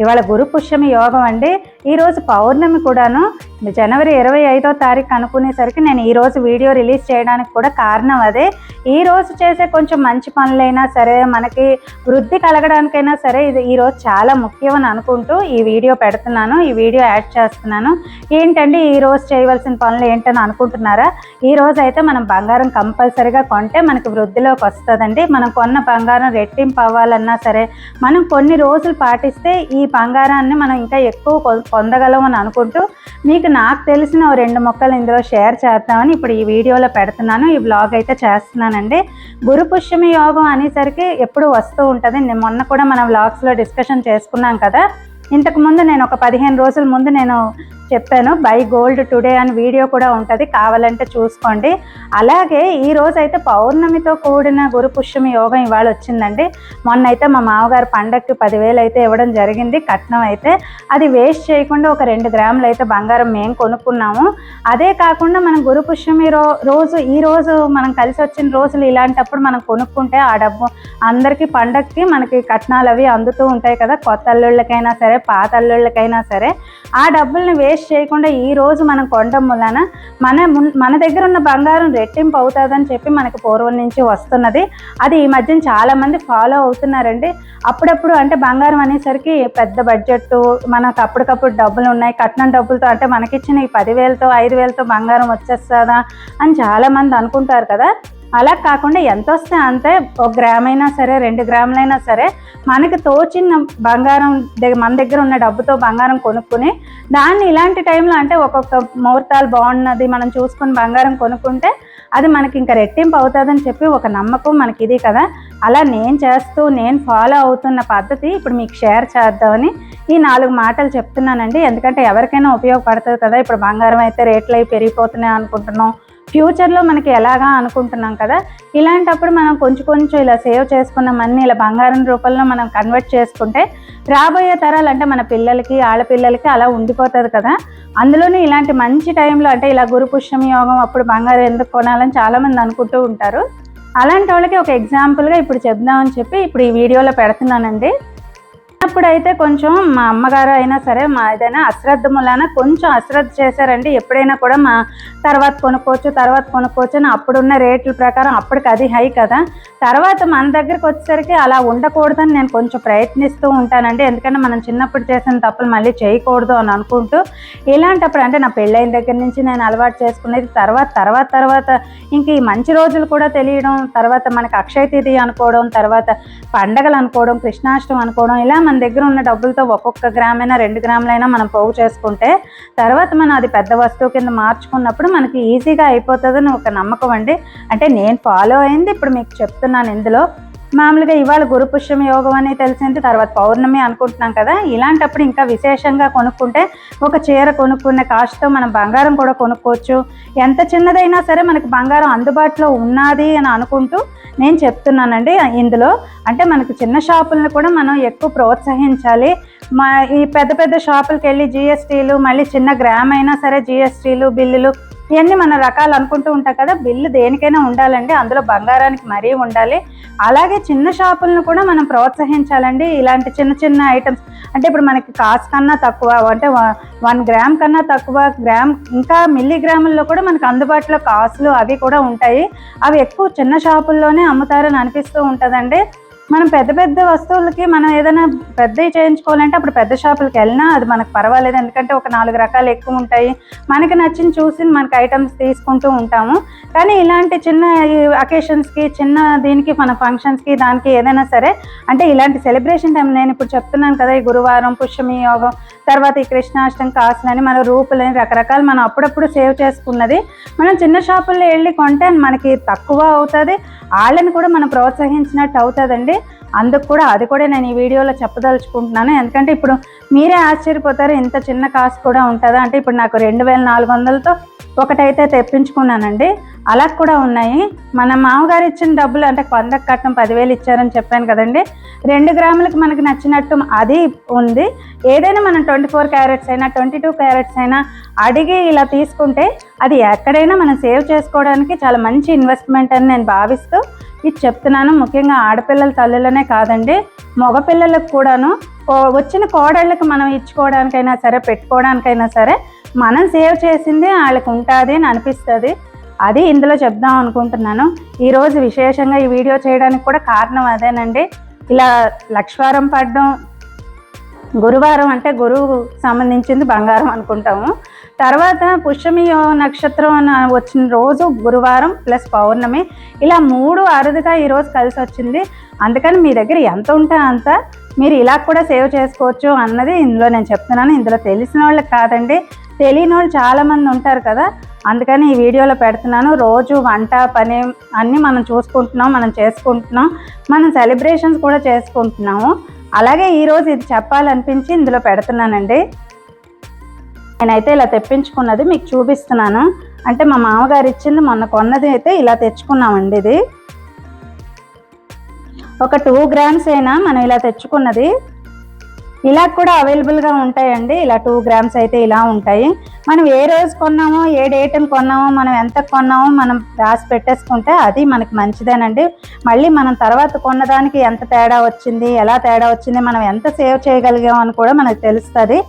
ఇవాళ గురు పుష్యమి యోగం అండి. ఈరోజు పౌర్ణమి కూడాను. జనవరి ఇరవై ఐదో తారీఖు అనుకునేసరికి నేను ఈరోజు వీడియో రిలీజ్ చేయడానికి కూడా కారణం అదే. ఈ రోజు చేసే కొంచెం మంచి పనులైనా సరే మనకి వృద్ధి కలగడానికైనా సరే ఇది ఈరోజు చాలా ముఖ్యం అని అనుకుంటూ ఈ వీడియో పెడుతున్నాను. ఈ వీడియో యాడ్ చేస్తున్నాను. ఏంటండి ఈ రోజు చేయవలసిన పనులు ఏంటని అనుకుంటున్నారా? ఈ రోజు అయితే మనం బంగారం కంపల్సరీగా కొంటే మనకి వృద్ధిలోకి వస్తుందండి. మనం కొన్న బంగారం రెట్టింపు అవ్వాలన్నా సరే మనం కొన్ని రోజులు పాటిస్తే ఈ బంగారాన్ని మనం ఇంకా ఎక్కువ పొందగలం అని అనుకుంటూ మీకు నాకు తెలిసిన ఓ రెండు మొక్కలు ఇందులో షేర్ చేద్దామని ఇప్పుడు ఈ వీడియోలో పెడుతున్నాను. ఈ బ్లాగ్ అయితే చేస్తున్నానండి. గురు పుష్యమి యోగం అనేసరికి ఎప్పుడు వస్తూ ఉంటుంది. నేను మొన్న కూడా మనం వ్లాగ్స్లో డిస్కషన్ చేసుకున్నాం కదా. ఇంతకు ముందు నేను ఒక పదిహేను రోజుల ముందు నేను చెప్పాను బై గోల్డ్ టుడే అని వీడియో కూడా ఉంటుంది కావాలంటే చూసుకోండి. అలాగే ఈ రోజైతే అయితే పౌర్ణమితో కూడిన గురు పుష్యమి యోగం ఇవాళ వచ్చిందండి. మొన్న అయితే మా మామగారు పండక్కి పదివేలు అయితే ఇవ్వడం జరిగింది కట్నం అయితే. అది వేస్ట్ చేయకుండా ఒక రెండు గ్రాములు అయితే బంగారం మేము కొనుక్కున్నాము. అదే కాకుండా మనం గురు పుష్యమి రో రోజు ఈ రోజు మనం కలిసి వచ్చిన రోజులు ఇలాంటప్పుడు మనం కొనుక్కుంటే ఆ డబ్బు అందరికీ పండక్కి మనకి కట్నాలు అవి అందుతూ ఉంటాయి కదా కొత్త అల్లుళ్ళకైనా సరే పాత అల్లుళ్ళకైనా సరే. ఆ డబ్బుల్ని వేస్ట్ చేయకుండా ఈ రోజు మనం కొనడం వలన మన మున్- మన దగ్గర ఉన్న బంగారం రెట్టింపు అవుతుందని చెప్పి మనకి పూర్వం నుంచి వస్తున్నది. అది ఈ మధ్యన చాలా మంది ఫాలో అవుతున్నారండి. అప్పుడప్పుడు అంటే బంగారం అనేసరికి పెద్ద బడ్జెట్ మనకు అప్పటికప్పుడు డబ్బులు ఉన్నాయి. కట్నం డబ్బులతో అంటే మనకిచ్చిన ఈ పదివేలతో ఐదు వేలతో బంగారం వచ్చేస్తుందా అని చాలా మంది అనుకుంటారు కదా. అలా కాకుండా ఎంత వస్తే అంతే ఒక గ్రామ్ అయినా సరే రెండు గ్రాములైనా సరే మనకి తోచిన బంగారం దగ్గర మన దగ్గర ఉన్న డబ్బుతో బంగారం కొనుక్కుని దాన్ని ఇలాంటి టైంలో అంటే ఒక్కొక్క ముహూర్తాలు బాగున్నది మనం చూసుకుని బంగారం కొనుక్కుంటే అది మనకి ఇంకా రెట్టింపు అవుతుందని చెప్పి ఒక నమ్మకం మనకి ఇది కదా. అలా నేను చేస్తూ నేను ఫాలో అవుతున్న పద్ధతి ఇప్పుడు మీకు షేర్ చేద్దామని ఈ నాలుగు మాటలు చెప్తున్నానండి. ఎందుకంటే ఎవరికైనా ఉపయోగపడుతుంది కదా. ఇప్పుడు బంగారం అయితే రేట్లు అవి పెరిగిపోతున్నాయి అనుకుంటున్నాం. ఫ్యూచర్లో మనకి ఎలాగా అనుకుంటున్నాం కదా ఇలాంటప్పుడు మనం కొంచెం కొంచెం ఇలా సేవ్ చేసుకున్న మనీ ఇలా బంగారం రూపంలో మనం కన్వర్ట్ చేసుకుంటే రాబోయే తరాలు అంటే మన పిల్లలకి ఆడపిల్లలకి అలా ఉండిపోతుంది కదా. అందులోనే ఇలాంటి మంచి టైంలో అంటే ఇలా గురు పుష్యం యోగం అప్పుడు బంగారం ఎందుకు కొనాలని చాలామంది అనుకుంటూ ఉంటారు. అలాంటి వాళ్ళకి ఒక ఎగ్జాంపుల్గా ఇప్పుడు చెప్దామని చెప్పి ఇప్పుడు ఈ వీడియోలో పెడుతున్నానండి. చిన్నప్పుడైతే కొంచెం మా అమ్మగారు అయినా సరే మా ఏదైనా అశ్రద్ధ మూలాన కొంచెం అశ్రద్ధ చేశారండి. ఎప్పుడైనా కూడా మా తర్వాత కొనుక్కోవచ్చు తర్వాత కొనుక్కోవచ్చు అని అప్పుడున్న రేట్ల ప్రకారం అప్పటికి అది హై కదా. తర్వాత మన దగ్గరికి వచ్చేసరికి అలా ఉండకూడదని నేను కొంచెం ప్రయత్నిస్తూ ఉంటానండి. ఎందుకంటే మనం చిన్నప్పుడు చేసిన తప్పులు మళ్ళీ చేయకూడదు అని అనుకుంటూ ఇలాంటప్పుడు అంటే నా పెళ్ళైన దగ్గర నుంచి నేను అలవాటు చేసుకునేది తర్వాత తర్వాత తర్వాత ఇంక ఈ మంచి రోజులు కూడా తెలియడం తర్వాత మనకి అక్షయ తిథి అనుకోవడం తర్వాత పండగలు అనుకోవడం కృష్ణాష్టం అనుకోవడం ఇలా మన దగ్గర ఉన్న డబ్బులతో ఒక్కొక్క గ్రామైనా అయినా రెండు గ్రాములైనా మనం పోగు చేసుకుంటే తర్వాత మనం అది పెద్ద వస్తువు కింద మార్చుకున్నప్పుడు మనకి ఈజీగా అయిపోతుందని ఒక నమ్మకం అండి. అంటే నేను ఫాలో అయింది ఇప్పుడు మీకు చెప్తున్నాను ఇందులో. మామూలుగా ఇవాళ గురు యోగం అని తెలిసింది తర్వాత పౌర్ణమి అనుకుంటున్నాం కదా. ఇలాంటప్పుడు ఇంకా విశేషంగా కొనుక్కుంటే ఒక చీర కొనుక్కునే కాస్ట్తో మనం బంగారం కూడా కొనుక్కోవచ్చు. ఎంత చిన్నదైనా సరే మనకి బంగారం అందుబాటులో ఉన్నది అని అనుకుంటూ నేను చెప్తున్నానండి. ఇందులో అంటే మనకు చిన్న షాపులను కూడా మనం ఎక్కువ ప్రోత్సహించాలి. మా ఈ పెద్ద పెద్ద షాపులకు వెళ్ళి జిఎస్టీలు మళ్ళీ చిన్న గ్రామ్ అయినా సరే జిఎస్టీలు బిల్లులు ఇవన్నీ మన రకాలు అనుకుంటూ ఉంటాం కదా బిల్లు దేనికైనా ఉండాలండి అందులో బంగారానికి మరీ ఉండాలి. అలాగే చిన్న షాపులను కూడా మనం ప్రోత్సహించాలండి ఇలాంటి చిన్న చిన్న ఐటమ్స్. అంటే ఇప్పుడు మనకి కాస్ట్ కన్నా తక్కువ అంటే వన్ గ్రామ్ కన్నా తక్కువ గ్రామ్ ఇంకా మిల్లీగ్రాముల్లో కూడా మనకు అందుబాటులో కాసులు అవి కూడా ఉంటాయి. అవి ఎక్కువ చిన్న షాపుల్లోనే అమ్ముతారని అనిపిస్తూ ఉంటుందండి. మనం పెద్ద పెద్ద వస్తువులకి మనం ఏదైనా పెద్దవి చేయించుకోవాలంటే అప్పుడు పెద్ద షాపులకి వెళ్ళినా అది మనకు పర్వాలేదు. ఎందుకంటే ఒక నాలుగు రకాలు ఎక్కువ ఉంటాయి. మనకి నచ్చిన చూసి మనకి ఐటమ్స్ తీసుకుంటూ ఉంటాము. కానీ ఇలాంటి చిన్న అకేషన్స్కి చిన్న దీనికి మన ఫంక్షన్స్కి దానికి ఏదైనా సరే అంటే ఇలాంటి సెలబ్రేషన్ టైం నేను ఇప్పుడు చెప్తున్నాను కదా ఈ గురువారం పుష్యమి యోగం తర్వాత ఈ కృష్ణాష్టమి కాసులని మన రూపులని రకరకాలు మనం అప్పుడప్పుడు సేవ్ చేసుకున్నది. మనం చిన్న షాపుల్లో వెళ్ళి కొంటే మనకి తక్కువ అవుతుంది. వాళ్ళని కూడా మనం ప్రోత్సహించినట్టు అవుతుందండి. అందుకు కూడా అది కూడా నేను ఈ వీడియోలో చెప్పదలుచుకుంటున్నాను. ఎందుకంటే ఇప్పుడు మీరే ఆశ్చర్యపోతారు ఇంత చిన్న కాస్ట్ కూడా ఉంటుందా? అంటే ఇప్పుడు నాకు రెండు వేల నాలుగు వందలతో ఒకటైతే తెప్పించుకున్నానండి. అలా కూడా ఉన్నాయి. మన మామగారు ఇచ్చిన డబ్బులు అంటే కొందకు కట్టం పదివేలు ఇచ్చారని చెప్పాను కదండి. రెండు గ్రాములకు మనకు నచ్చినట్టు అది ఉంది. ఏదైనా మనం ట్వంటీ ఫోర్ క్యారెట్స్ అయినా ట్వంటీ టూ క్యారెట్స్ అయినా అడిగి ఇలా తీసుకుంటే అది ఎక్కడైనా మనం సేవ్ చేసుకోవడానికి చాలా మంచి ఇన్వెస్ట్మెంట్ అని నేను భావిస్తూ ఇది చెప్తున్నాను ముఖ్యంగా ఆడపిల్లల తల్లులనే కాదండి మగపిల్లలకు కూడాను కో- వచ్చిన కోడళ్ళకి మనం ఇచ్చుకోవడానికైనా సరే పెట్టుకోవడానికైనా సరే మనం సేవ్ చేసింది వాళ్ళకి ఉంటుంది అని అనిపిస్తుంది. అది ఇందులో చెప్దాం అనుకుంటున్నాను. ఈరోజు విశేషంగా ఈ వీడియో చేయడానికి కూడా కారణం అదేనండి. ఇలా లక్ష్వారం పడడం గురువారం అంటే గురువు సంబంధించింది బంగారం అనుకుంటాము. తర్వాత పుష్యమి నక్షత్రం వచ్చిన రోజు గురువారం ప్లస్ పౌర్ణమి. ఇలా మూడు అరుదుగా ఈరోజు కలిసి వచ్చింది. అందుకని మీ దగ్గర ఎంత ఉంటే అంత మీరు ఇలా కూడా సేవ్ చేసుకోవచ్చు అన్నది ఇందులో నేను చెప్తున్నాను. ఇందులో తెలిసిన వాళ్ళకి కాదండి తెలియని వాళ్ళు చాలామంది ఉంటారు కదా. అందుకని ఈ వీడియోలో పెడుతున్నాను. రోజు వంట పని అన్నీ మనం చూసుకుంటున్నాం మనం చేసుకుంటున్నాం మనం సెలబ్రేషన్స్ కూడా చేసుకుంటున్నాము. అలాగే ఈరోజు ఇది చెప్పాలనిపించి ఇందులో పెడుతున్నానండి. నేనైతే ఇలా తెప్పించుకున్నది మీకు చూపిస్తున్నాను. అంటే మా మామగారు ఇచ్చింది మొన్న కొన్నది అయితే ఇలా తెచ్చుకున్నామండి ఇది. ఒక టూ గ్రామ్స్ అయినా మనం ఇలా తెచ్చుకున్నది. ఇలా కూడా అవైలబుల్గా ఉంటాయండి. ఇలా టూ గ్రామ్స్ అయితే ఇలా ఉంటాయి. మనం ఏ రోజు కొన్నామో ఏ డేట్ని కొన్నామో మనం ఎంత కొన్నామో మనం రాసి పెట్టేసుకుంటే అది మనకి మంచిదేనండి. మళ్ళీ మనం తర్వాత కొన్నదానికి ఎంత తేడా వచ్చింది ఎలా తేడా వచ్చింది మనం ఎంత సేవ్ చేయగలిగాం అని కూడా మనకు తెలుస్తుంది.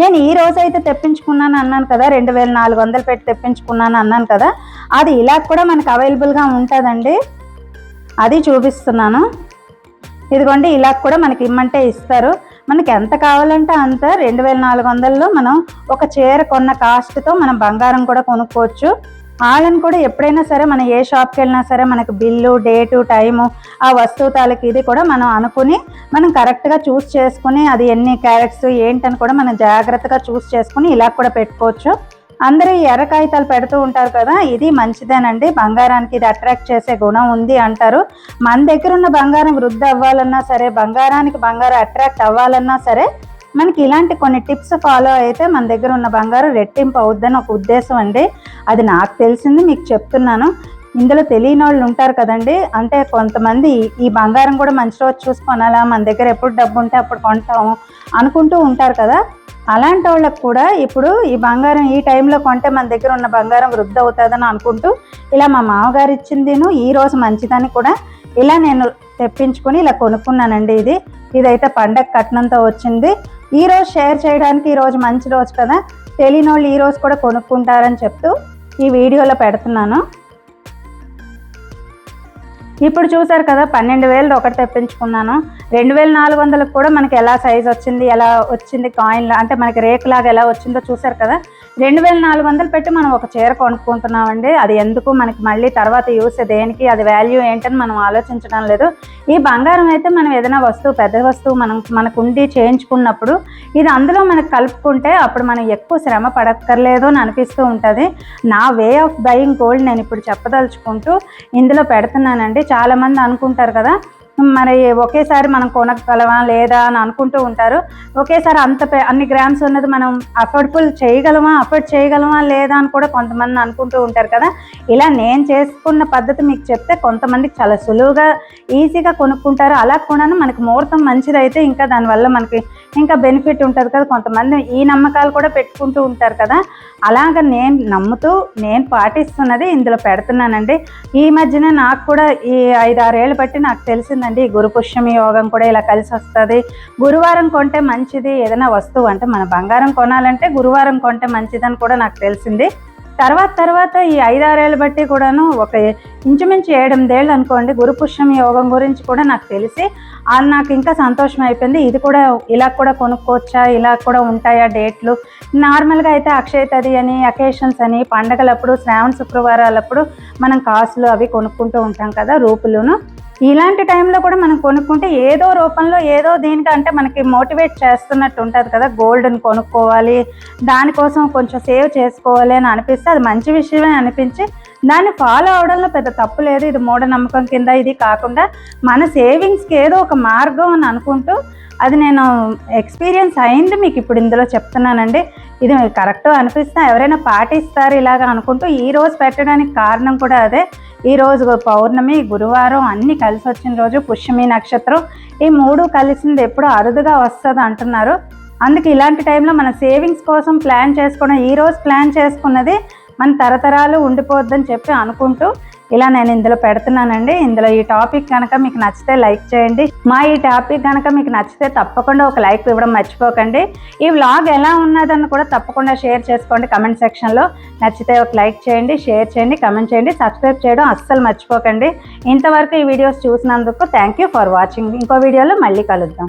నేను ఈ రోజు అయితే తెప్పించుకున్నాను అన్నాను కదా రెండు వేల నాలుగు వందలు పెట్టి తెప్పించుకున్నాను అన్నాను కదా అది ఇలా కూడా మనకు అవైలబుల్గా ఉంటుందండి. అది చూపిస్తున్నాను. ఇదిగోండి ఇలా కూడా మనకి ఇమ్మంటే ఇస్తారు. మనకి ఎంత కావాలంటే అంత రెండు వేల నాలుగు వందల్లో మనం ఒక చీర కొన్న కాస్ట్తో మనం బంగారం కూడా కొనుక్కోవచ్చు. వాళ్ళని కూడా ఎప్పుడైనా సరే మనం ఏ షాప్కి వెళ్ళినా సరే మనకు బిల్లు డేటు టైము ఆ వస్తువు తాలూకు ఇది కూడా మనం అనుకుని మనం కరెక్ట్గా చూస్ చేసుకుని అది ఎన్ని క్యారెట్స్ ఏంటని కూడా మనం జాగ్రత్తగా చూస్ చేసుకుని ఇలా కూడా పెట్టుకోవచ్చు. అందరూ ఎర్ర కాగితాలు పెడుతూ ఉంటారు కదా ఇది మంచిదేనండి. బంగారానికి ఇది అట్రాక్ట్ చేసే గుణం ఉంది అంటారు. మన దగ్గర ఉన్న బంగారం వృద్ధి అవ్వాలన్నా సరే బంగారానికి బంగారం అట్రాక్ట్ అవ్వాలన్నా సరే మనకి ఇలాంటి కొన్ని టిప్స్ ఫాలో అయితే మన దగ్గర ఉన్న బంగారం రెట్టింపు అవుద్దని ఒక ఉద్దేశం అండి. అది నాకు తెలిసింది మీకు చెప్తున్నాను. ఇందులో తెలియని వాళ్ళు ఉంటారు కదండి. అంటే కొంతమంది ఈ బంగారం కూడా మంచి రోజు చూసుకొనాలా మన దగ్గర ఎప్పుడు డబ్బు ఉంటే అప్పుడు కొంటాము అనుకుంటూ ఉంటారు కదా. అలాంటి వాళ్ళకు కూడా ఇప్పుడు ఈ బంగారం ఈ టైంలో కొంటే మన దగ్గర ఉన్న బంగారం వృద్ధి అవుతుందని అనుకుంటూ ఇలా మా మామగారు ఇచ్చిందిను ఈ రోజు మంచిదని కూడా ఇలా నేను తెప్పించుకొని ఇలా కొనుక్కున్నానండి ఇది. ఇదైతే పండగ కట్నంతో వచ్చింది. ఈ రోజు షేర్ చేయడానికి ఈరోజు మంచి రోజు కదా? తెలియని వాళ్ళు ఈ రోజు కూడా కొనుక్కుంటారని చెప్తూ ఈ వీడియోలో పెడుతున్నాను. ఇప్పుడు చూసారు కదా పన్నెండు వేలు ఒకటి తెప్పించుకున్నాను. రెండు వేల నాలుగు వందలకు కూడా మనకి ఎలా సైజ్ వచ్చింది ఎలా వచ్చింది కాయిన్ అంటే మనకి రేకు లాగా ఎలా వచ్చిందో చూసారు కదా? రెండు వేల నాలుగు వందలు పెట్టి మనం ఒక చీర కొనుక్కుంటున్నామండి. అది ఎందుకు? మనకి మళ్ళీ తర్వాత యూస్ దేనికి? అది వాల్యూ ఏంటని మనం ఆలోచించడం లేదు. ఈ బంగారం అయితే మనం ఏదైనా వస్తువు పెద్ద వస్తువు మనం మనకు ఉండి చేయించుకున్నప్పుడు ఇది అందులో మనకు కలుపుకుంటే అప్పుడు మనం ఎక్కువ శ్రమ పడక్కర్లేదు అని అనిపిస్తూ ఉంటుంది. నా వే ఆఫ్ బయింగ్ గోల్డ్ నేను ఇప్పుడు చెప్పదలుచుకుంటూ ఇందులో పెడుతున్నానండి. చాలామంది అనుకుంటారు కదా మరి ఒకేసారి మనం కొనగలవా లేదా అని అనుకుంటూ ఉంటారు. ఒకేసారి అంత అన్ని గ్రామ్స్ ఉన్నది మనం అఫోర్డబుల్ చేయగలమా అఫోర్డ్ చేయగలమా లేదా అని కూడా కొంతమంది అనుకుంటూ ఉంటారు కదా. ఇలా నేను చేసుకున్న పద్ధతి మీకు చెప్తే కొంతమందికి చాలా సులువుగా ఈజీగా కొనుక్కుంటారు. అలా కూడాను మనకి ముహూర్తం మంచిదైతే ఇంకా దానివల్ల మనకి ఇంకా బెనిఫిట్ ఉంటుంది కదా. కొంతమంది ఈ నమ్మకాలు కూడా పెట్టుకుంటూ ఉంటారు కదా. అలాగ నేను నమ్ముతూ నేను పాటిస్తున్నది ఇందులో పెడుతున్నానండి. ఈ మధ్యనే నాకు కూడా ఈ ఐదు ఆరేళ్ళు బట్టి నాకు తెలిసింది ఈ గురుపుష్యమి యోగం కూడా ఇలా కలిసి వస్తుంది. గురువారం కొంటే మంచిది ఏదైనా వస్తువు అంటే మన బంగారం కొనాలంటే గురువారం కొంటే మంచిదని కూడా నాకు తెలిసింది. తర్వాత తర్వాత ఈ ఐదారేళ్ళు బట్టి కూడాను ఒక ఇంచుమించు ఏడెనిమిదేళ్ళు అనుకోండి గురుపుష్యం యోగం గురించి కూడా నాకు తెలిసి అది నాకు ఇంకా సంతోషం అయిపోయింది. ఇది కూడా ఇలా కూడా కొనుక్కోవచ్చా? ఇలా కూడా ఉంటాయా డేట్లు? నార్మల్గా అయితే అక్షయ తది అని అకేషన్స్ అని పండగలప్పుడు శ్రావణ శుక్రవారాలప్పుడు మనం కాసులు అవి కొనుక్కుంటూ ఉంటాం కదా రూపులును. ఇలాంటి టైంలో కూడా మనం కొనుక్కుంటే ఏదో రూపంలో ఏదో దీనికంటే మనకి మోటివేట్ చేస్తున్నట్టు ఉంటుంది కదా. గోల్డ్ని కొనుక్కోవాలి దానికోసం కొంచెం సేవ్ చేసుకోవాలి అని అనిపిస్తే అది మంచి విషయమే అనిపించి దాన్ని ఫాలో అవడంలో పెద్ద తప్పు లేదు. ఇది మూఢనమ్మకం కింద ఇది కాకుండా మన సేవింగ్స్కి ఏదో ఒక మార్గం అని అనుకుంటూ అది నేను ఎక్స్పీరియన్స్ అయింది మీకు ఇప్పుడు ఇందులో చెప్తున్నానండి. ఇది మీకు కరెక్ట్ అనిపిస్తే ఎవరైనా పాటిస్తారు ఇలాగ అనుకుంటూ ఈ రోజు పెట్టడానికి కారణం కూడా అదే. ఈ రోజు పౌర్ణమి గురువారం అన్నీ కలిసి వచ్చిన రోజు పుష్యమి నక్షత్రం. ఈ మూడు కలిసింది ఎప్పుడు అరుదుగా వస్తుంది అంటున్నారు. అందుకే ఇలాంటి టైంలో మన సేవింగ్స్ కోసం ప్లాన్ చేసుకోవడం ఈ రోజు ప్లాన్ చేసుకున్నది మన తరతరాలు ఉండిపోద్దని చెప్పి అనుకుంటూ ఇలా నేను ఇందులో పెడుతున్నానండి. ఇందులో ఈ టాపిక్ కనుక మీకు నచ్చితే లైక్ చేయండి. మా ఈ టాపిక్ కనుక మీకు నచ్చితే తప్పకుండా ఒక లైక్ ఇవ్వడం మర్చిపోకండి. ఈ వ్లాగ్ ఎలా ఉన్నదని కూడా తప్పకుండా షేర్ చేసుకోండి కమెంట్ సెక్షన్లో. నచ్చితే ఒక లైక్ చేయండి షేర్ చేయండి కమెంట్ చేయండి సబ్స్క్రైబ్ చేయడం అస్సలు మర్చిపోకండి. ఇంతవరకు ఈ వీడియోస్ చూసినందుకు థ్యాంక్ యూ ఫర్ వాచింగ్. ఇంకో వీడియోలో మళ్ళీ కలుద్దాం.